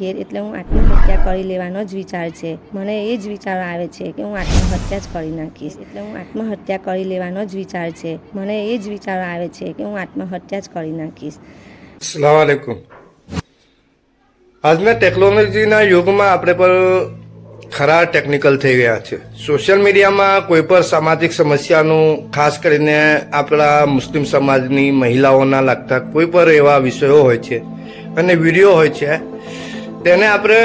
ઘેર એટલે હું આત્મહત્યા કરી લેવાનો જ વિચાર છે. મને એ જ વિચાર આવે છે કે હું આત્મહત્યા જ કરી નાખીશ. એટલે હું આત્મહત્યા કરી લેવાનો જ વિચાર છે. મને એ જ વિચાર આવે છે કે હું આત્મહત્યા જ કરી નાખીશ. સલામ આલેકુમ. આજના ટેકનોલોજીના યુગમાં આપણે પર ખરા ટેકનિકલ થઈ ગયા છે. સોશિયલ મીડિયામાં કોઈ પણ સામાજિક સમસ્યાનું, ખાસ કરીને આપણા મુસ્લિમ સમાજની મહિલાઓના લાગતા કોઈ પણ એવા વિષયો હોય છે અને વીડિયો હોય છે તેને આપણે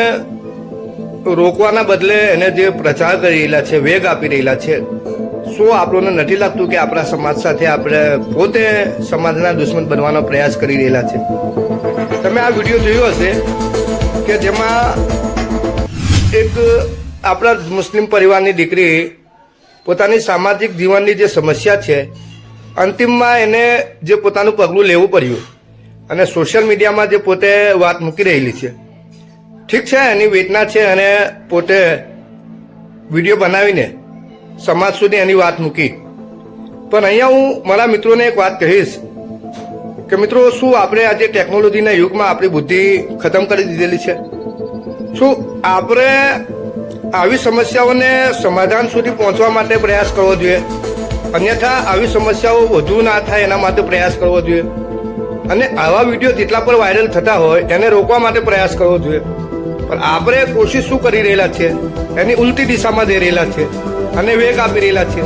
રોકવાના બદલે એને જે પ્રચાર કરી રહેલા છે, વેગ આપી રહેલા છે, શું આપણને નથી લાગતું કે આપણા સમાજ સાથે આપણે પોતે સમાજના દુશ્મન બનવાનો પ્રયાસ કરી રહેલા છે? તમે આ વીડિયો જોયો હશે કે જેમાં એક આપણા મુસ્લિમ પરિવારની દીકરી પોતાની સામાજિક જીવનની જે સમસ્યા છે, અંતિમમાં એને જે પોતાનું પગલું લેવું પડ્યું અને સોશિયલ મીડિયામાં જે પોતે વાત મૂકી રહેલી છે. ઠીક છે, એની વેદના છે અને પોતે વીડિયો બનાવીને સમાજ સુધી એની વાત મૂકી. પણ અહીંયા હું મારા મિત્રોને એક વાત કહીશ કે મિત્રો, શું આપણે આજે ટેકનોલોજીના યુગમાં આપણી બુદ્ધિ ખતમ કરી દીધેલી છે? શું આપણે આવી સમસ્યાઓને સમાધાન સુધી પહોંચવા માટે પ્રયાસ કરવો જોઈએ? અન્યથા આવી સમસ્યાઓ વધુ ના થાય એના માટે પ્રયાસ કરવો જોઈએ. અને આવા વીડિયો જેટલા પણ વાયરલ થતા હોય, એને રોકવા માટે પ્રયાસ કરવો જોઈએ. પણ આપણે કોશિશ શું કરી રહેલા છે એની ઉલટી દિશામાં જઈ રહેલા છે અને વેગ આપી રહેલા છે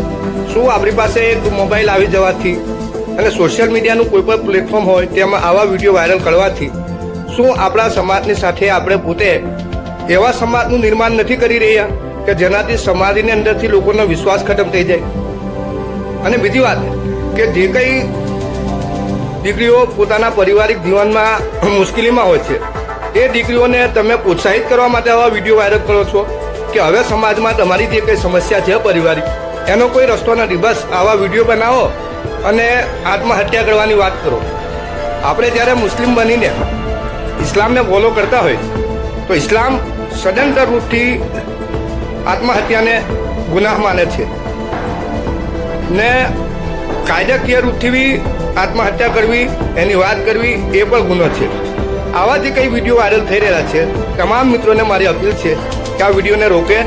શું આપણી પાસે મોબાઈલ આવી જવાથી અને સોશિયલ મીડિયાનું કોઈ પણ પ્લેટફોર્મ હોય તેમાં આવા વીડિયો વાયરલ કરવાથી શું આપણા સમાજની સાથે આપણે પોતે એવા સમાજનું નિર્માણ નથી કરી રહ્યા કે જેનાથી સમાજની અંદરથી લોકોનો વિશ્વાસ ખતમ થઈ જાય? અને બીજી વાત કે જે કંઈ દીકરીઓ પોતાના પારિવારિક જીવનમાં મુશ્કેલીમાં હોય છે એ દીકરીઓને તમે પ્રોત્સાહિત કરવા માટે આવા વીડિયો વાયરલ કરો છો કે હવે સમાજમાં તમારી જે કંઈ સમસ્યા છે પારિવારિક, એનો કોઈ રસ્તો નથી. બસ આવા વીડિયો બનાવો અને આત્મહત્યા કરવાની વાત કરો. આપણે જ્યારે મુસ્લિમ બનીને ઇસ્લામને ફોલો કરતા હોય, તો ઇસ્લામ સદંતર રૂપથી આત્મહત્યાને ગુનાહ માને છે. ને કાયદાકીય રૂપથી બી આત્મહત્યા કરવી, એની વાત કરવી એ પણ ગુનો છે. આવા જે કંઈ વીડિયો વાયરલ થઈ રહેલા છે, તમામ મિત્રોને મારી અપીલ છે કે આ વિડીયોને રોકે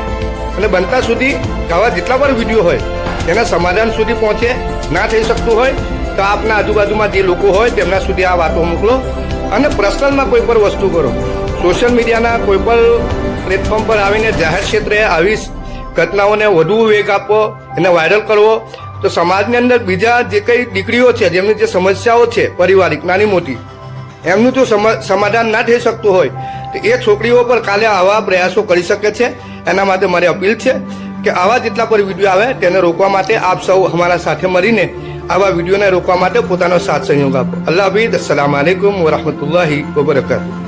અને બનતા સુધી આવા જેટલા પણ વીડિયો હોય, તેના સમાધાન સુધી પહોંચે, ના થઈ શકતું હોય, તો આપના આજુબાજુમાં જે લોકો હોય, તેમના સુધી આ વાતો મોકલો અને પર્સનલમાં કોઈ પણ વસ્તુ કરો. સોશિયલ મીડિયાના કોઈ પણ પ્લેટફોર્મ પર આવીને જાહેર ક્ષેત્રે આવી ઘટનાઓને વધુ વેગ આપવો એને વાયરલ કરવો, તો સમાજની અંદર બીજા જે કંઈ દીકરીઓ છે, જેમની જે સમસ્યાઓ છે, પારિવારિક, નાની મોટી એમનું જો સમ- સમાધાન ના થઈ શકતું હોય, તો એ છોકરીઓ પર કાલે આવા પ્રયાસો કરી શકે છે. એના માટે મારી અપીલ છે કે આવા જેટલા પર વીડિયો આવે, તેને રોકવા માટે આપ સૌ અમારા સાથે મળીને આવા વિડીયોને રોકવા માટે પોતાનો સાથ સહયોગ આપો. અલ્લાહ હાફિઝ. અસલામ આલેકુમ વરહમતુલ્લાહી વબરકાતુ